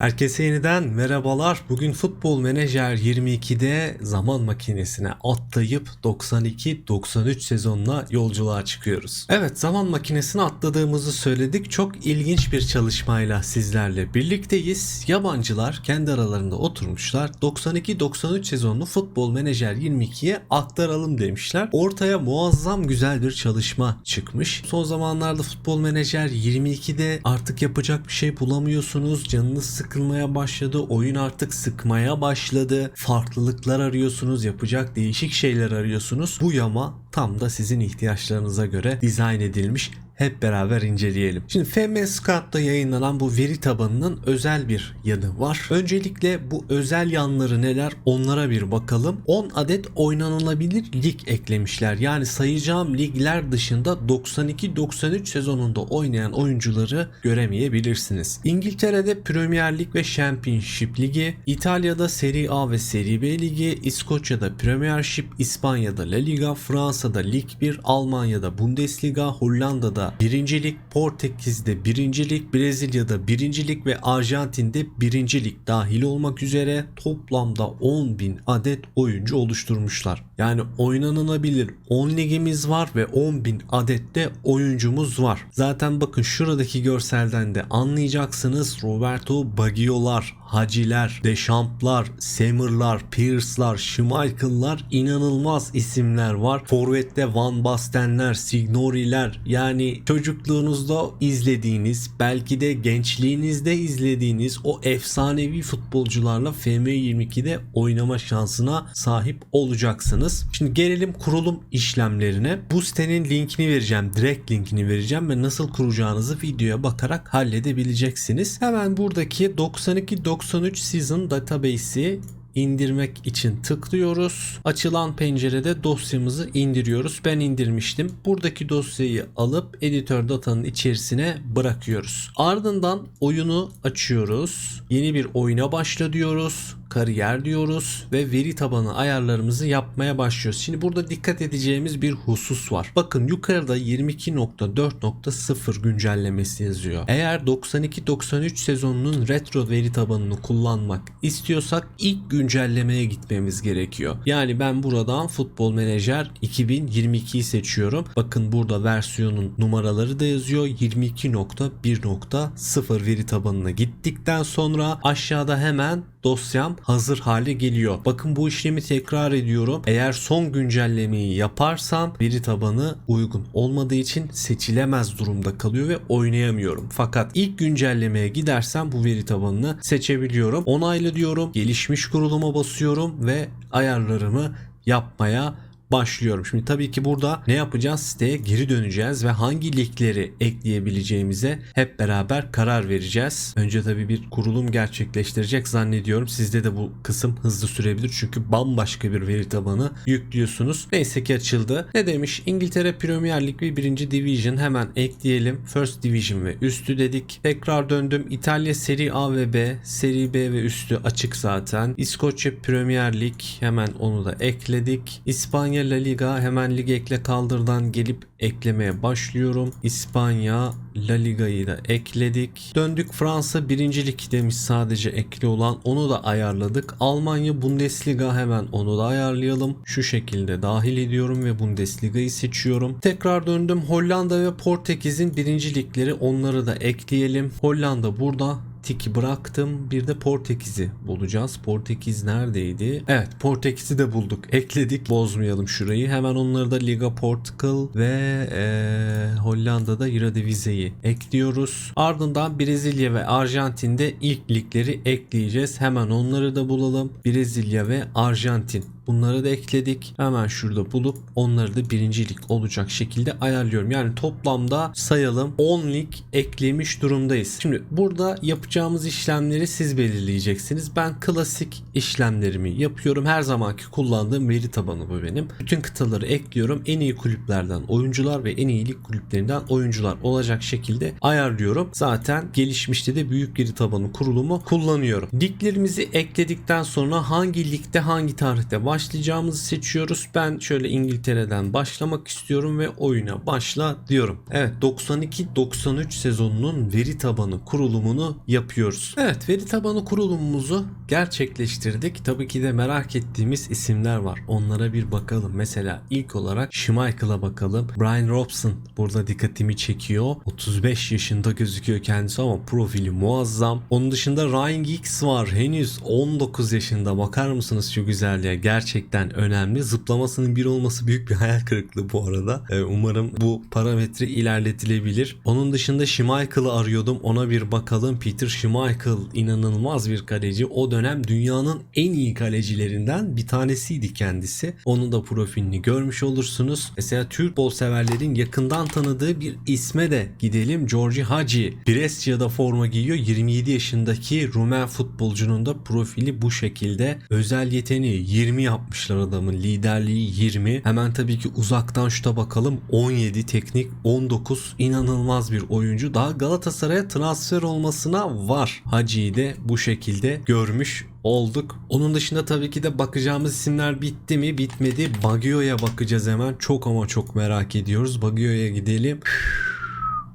Herkese yeniden merhabalar. Bugün Futbol Menajer 22'de zaman makinesine atlayıp 92-93 sezonuna yolculuğa çıkıyoruz. Evet zaman makinesine atladığımızı söyledik. Çok ilginç bir çalışmayla sizlerle birlikteyiz. Yabancılar kendi aralarında oturmuşlar. 92-93 sezonunu Futbol Menajer 22'ye aktaralım demişler. Ortaya muazzam güzel bir çalışma çıkmış. Son zamanlarda Futbol Menajer 22'de artık yapacak bir şey bulamıyorsunuz. Canınız sıkılmaya başladı. Oyun artık sıkmaya başladı. Farklılıklar arıyorsunuz. Yapacak değişik şeyler arıyorsunuz. Bu yama tam da sizin ihtiyaçlarınıza göre dizayn edilmiş hep beraber inceleyelim. Şimdi FM Scout'ta yayınlanan bu veri tabanının özel bir yanı var. Öncelikle bu özel yanları neler onlara bir bakalım. 10 adet oynanılabilir lig eklemişler. Yani sayacağım ligler dışında 92-93 sezonunda oynayan oyuncuları göremeyebilirsiniz. İngiltere'de Premier Lig ve Championship Ligi, İtalya'da Serie A ve Serie B Ligi, İskoçya'da Premiership, İspanya'da La Liga, Fransa'da Lig 1, Almanya'da Bundesliga, Hollanda'da 1. Lig, Portekiz'de 1. Lig, Brezilya'da 1. Lig ve Arjantin'de 1. Lig dahil olmak üzere toplamda 10.000 adet oyuncu oluşturmuşlar. Yani oynanılabilir 10 ligimiz var ve 10.000 adet de oyuncumuz var. Zaten bakın şuradaki görselden de anlayacaksınız Roberto Baggio'lar, Haciler, Deschamps'lar, Semer'lar, Pierce'lar, Schmeichel'lar inanılmaz isimler var. Forvet'te Van Basten'ler, Signori'ler yani çocukluğunuzda izlediğiniz belki de gençliğinizde izlediğiniz o efsanevi futbolcularla FM22'de oynama şansına sahip olacaksınız. Şimdi gelelim kurulum işlemlerine. Bu sitenin linkini vereceğim. Direkt linkini vereceğim ve nasıl kuracağınızı videoya bakarak halledebileceksiniz. Hemen buradaki 92-93 season database'i indirmek için tıklıyoruz. Açılan pencerede dosyamızı indiriyoruz. Ben indirmiştim. Buradaki dosyayı alıp editör datanın içerisine bırakıyoruz. Ardından oyunu açıyoruz. Yeni bir oyuna başla diyoruz kariyer diyoruz ve veri tabanı ayarlarımızı yapmaya başlıyoruz. Şimdi burada dikkat edeceğimiz bir husus var. Bakın yukarıda 22.4.0 güncellemesi yazıyor. Eğer 92-93 sezonunun retro veri tabanını kullanmak istiyorsak ilk güncellemeye gitmemiz gerekiyor. Yani ben buradan Futbol Menajer 2022'yi seçiyorum. Bakın burada versiyonun numaraları da yazıyor. 22.1.0 veri tabanına gittikten sonra aşağıda hemen dosyam hazır hale geliyor. Bakın bu işlemi tekrar ediyorum. Eğer son güncellemeyi yaparsam veri tabanı uygun olmadığı için seçilemez durumda kalıyor ve oynayamıyorum. Fakat ilk güncellemeye gidersem bu veri tabanını seçebiliyorum. Onayla diyorum. Gelişmiş kuruluma basıyorum ve ayarlarımı yapmaya başlıyorum. Şimdi tabii ki burada ne yapacağız? Siteye geri döneceğiz ve hangi linkleri ekleyebileceğimize hep beraber karar vereceğiz. Önce tabii bir kurulum gerçekleştirecek zannediyorum. Sizde de bu kısım hızlı sürebilir çünkü bambaşka bir veri tabanı yüklüyorsunuz. Neyse ki açıldı. Ne demiş? İngiltere Premier Lig ve 1. Division hemen ekleyelim. First Division ve üstü dedik. Tekrar döndüm. İtalya Serie A ve B, Serie B ve üstü açık zaten. İskoçya Premier Lig hemen onu da ekledik. İspanya La Liga hemen lig ekle kaldırdan gelip eklemeye başlıyorum. İspanya La Liga'yı da ekledik. Döndük Fransa 1. Lig demiş sadece ekli olan onu da ayarladık. Almanya Bundesliga hemen onu da ayarlayalım. Şu şekilde dahil ediyorum ve Bundesliga'yı seçiyorum. Tekrar döndüm Hollanda ve Portekiz'in 1. ligleri onları da ekleyelim. Hollanda burada tiki bıraktım. Bir de Portekiz'i bulacağız. Portekiz neredeydi? Evet Portekiz'i de bulduk. Ekledik. Bozmayalım şurayı. Hemen onları da Liga Portugal ve ee, Hollanda'da Eredivisie'yi ekliyoruz. Ardından Brezilya ve Arjantin'de ilk ligleri ekleyeceğiz. Hemen onları da bulalım. Brezilya ve Arjantin Bunları da ekledik. Hemen şurada bulup onları da birincilik olacak şekilde ayarlıyorum. Yani toplamda sayalım 10 lig eklemiş durumdayız. Şimdi burada yapacağımız işlemleri siz belirleyeceksiniz. Ben klasik işlemlerimi yapıyorum. Her zamanki kullandığım veri tabanı bu benim. Bütün kıtaları ekliyorum. En iyi kulüplerden oyuncular ve en iyi lig kulüplerinden oyuncular olacak şekilde ayarlıyorum. Zaten gelişmişte de büyük veri tabanı kurulumu kullanıyorum. Liglerimizi ekledikten sonra hangi ligde hangi tarihte baş başlayacağımızı seçiyoruz. Ben şöyle İngiltere'den başlamak istiyorum ve oyuna başla diyorum. Evet 92-93 sezonunun veri tabanı kurulumunu yapıyoruz. Evet veri tabanı kurulumumuzu gerçekleştirdik. Tabii ki de merak ettiğimiz isimler var. Onlara bir bakalım. Mesela ilk olarak Schmeichel'a bakalım. Brian Robson burada dikkatimi çekiyor. 35 yaşında gözüküyor kendisi ama profili muazzam. Onun dışında Ryan Giggs var. Henüz 19 yaşında. Bakar mısınız şu güzelliğe? Gerçekten önemli. Zıplamasının bir olması büyük bir hayal kırıklığı bu arada. Ee, umarım bu parametre ilerletilebilir. Onun dışında Schmeichel'ı arıyordum. Ona bir bakalım. Peter Schmeichel inanılmaz bir kaleci. O dönem dünyanın en iyi kalecilerinden bir tanesiydi kendisi. Onun da profilini görmüş olursunuz. Mesela Türk bol severlerin yakından tanıdığı bir isme de gidelim. Georgi Hagi. Brescia'da forma giyiyor. 27 yaşındaki Rumen futbolcunun da profili bu şekilde. Özel yeteneği 20 yapmışlar adamın. Liderliği 20. Hemen tabii ki uzaktan şuta bakalım. 17 teknik 19 inanılmaz bir oyuncu. Daha Galatasaray'a transfer olmasına var. Hacı'yı de bu şekilde görmüş olduk. Onun dışında tabii ki de bakacağımız isimler bitti mi? Bitmedi. Baggio'ya bakacağız hemen. Çok ama çok merak ediyoruz. Baggio'ya gidelim.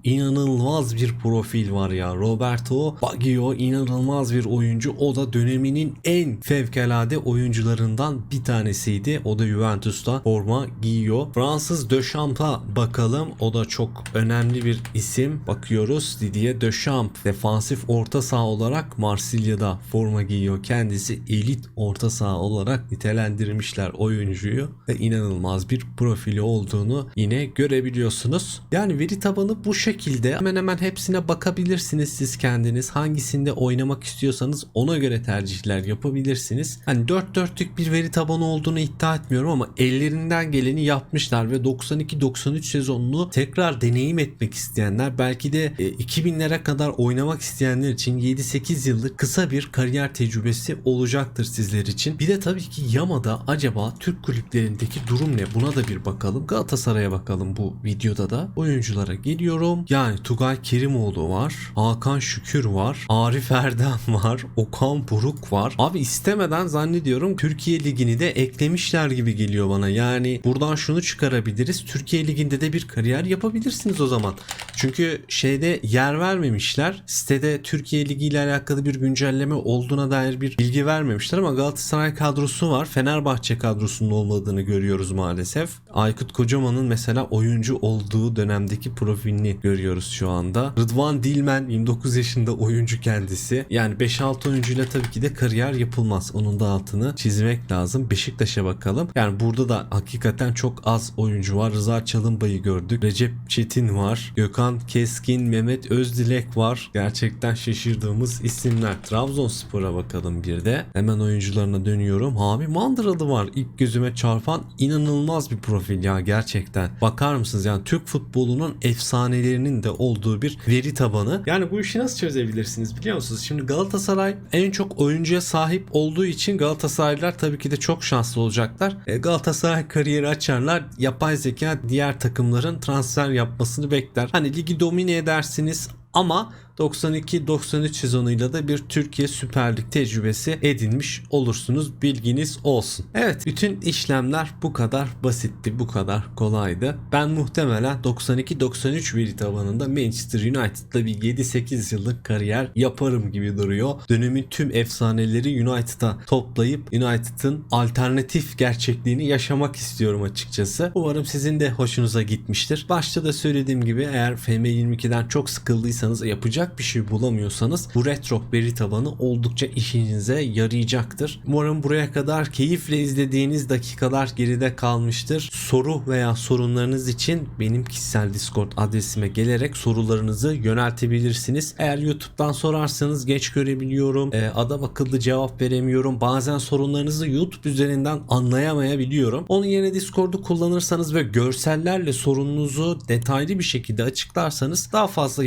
İnanılmaz bir profil var ya. Roberto Baggio inanılmaz bir oyuncu. O da döneminin en fevkalade oyuncularından bir tanesiydi. O da Juventus'ta forma giyiyor. Fransız Dechamps'a bakalım. O da çok önemli bir isim. Bakıyoruz Didier Deschamps defansif orta saha olarak Marsilya'da forma giyiyor. Kendisi elit orta saha olarak nitelendirmişler oyuncuyu ve inanılmaz bir profili olduğunu yine görebiliyorsunuz. Yani veri tabanı bu şekilde hemen hemen hepsine bakabilirsiniz siz kendiniz. Hangisinde oynamak istiyorsanız ona göre tercihler yapabilirsiniz. Hani 4 dörtlük bir veri tabanı olduğunu iddia etmiyorum ama ellerinden geleni yapmışlar ve 92-93 sezonunu tekrar deneyim etmek isteyenler belki de e, 2000'lere kadar oynamak isteyenler için 7-8 yıllık kısa bir kariyer tecrübesi olacaktır sizler için. Bir de tabii ki Yama'da acaba Türk kulüplerindeki durum ne? Buna da bir bakalım. Galatasaray'a bakalım bu videoda da. Oyunculara geliyorum. Yani Tugay Kerimoğlu var. Hakan Şükür var. Arif Erdem var. Okan Buruk var. Abi istemeden zannediyorum Türkiye Ligi'ni de eklemişler gibi geliyor bana. Yani buradan şunu çıkarabiliriz. Türkiye Ligi'nde de bir kariyer yapabilirsiniz o zaman. Çünkü şeyde yer vermemişler. Sitede Türkiye Ligi ile alakalı bir güncelleme olduğuna dair bir bilgi vermemişler ama Galatasaray kadrosu var. Fenerbahçe kadrosunun olmadığını görüyoruz maalesef. Aykut Kocaman'ın mesela oyuncu olduğu dönemdeki profilini görüyoruz şu anda. Rıdvan Dilmen 29 yaşında oyuncu kendisi. Yani 5-6 oyuncuyla tabii ki de kariyer yapılmaz. Onun da altını çizmek lazım. Beşiktaş'a bakalım. Yani burada da hakikaten çok az oyuncu var. Rıza Çalınbay'ı gördük. Recep Çetin var. Gökhan Keskin, Mehmet Özdilek var. Gerçekten şaşırdığımız isimler. Trabzonspor'a bakalım bir de. Hemen oyuncularına dönüyorum. Hami Mandıralı var. İlk gözüme çarpan inanılmaz bir profil ya gerçekten. Bakar mısınız yani Türk futbolunun efsanelerinin de olduğu bir veri tabanı. Yani bu işi nasıl çözebilirsiniz biliyor musunuz? Şimdi Galatasaray en çok oyuncuya sahip olduğu için Galatasaraylılar tabii ki de çok şanslı olacaklar. E, Galatasaray kariyeri açarlar. Yapay zeka diğer takımların transfer yapmasını bekler. Hani ligi domine edersiniz ama 92-93 sezonuyla da bir Türkiye Süper Lig tecrübesi edinmiş olursunuz. Bilginiz olsun. Evet bütün işlemler bu kadar basitti. Bu kadar kolaydı. Ben muhtemelen 92-93 veri tabanında Manchester United'da bir 7-8 yıllık kariyer yaparım gibi duruyor. Dönemin tüm efsaneleri United'a toplayıp United'ın alternatif gerçekliğini yaşamak istiyorum açıkçası. Umarım sizin de hoşunuza gitmiştir. Başta da söylediğim gibi eğer FM22'den çok sıkıldıysanız yapacak bir şey bulamıyorsanız bu retro veri tabanı oldukça işinize yarayacaktır. Umarım buraya kadar keyifle izlediğiniz dakikalar geride kalmıştır. Soru veya sorunlarınız için benim kişisel Discord adresime gelerek sorularınızı yöneltebilirsiniz. Eğer YouTube'dan sorarsanız geç görebiliyorum. E, adam akıllı cevap veremiyorum. Bazen sorunlarınızı YouTube üzerinden anlayamayabiliyorum. Onun yerine Discord'u kullanırsanız ve görsellerle sorununuzu detaylı bir şekilde açıklarsanız daha fazla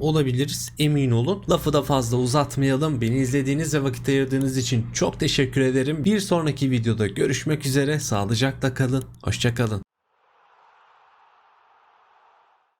olabiliriz emin olun. Lafı da fazla uzatmayalım. Beni izlediğiniz ve vakit ayırdığınız için çok teşekkür ederim. Bir sonraki videoda görüşmek üzere. Sağlıcakla kalın. Hoşçakalın.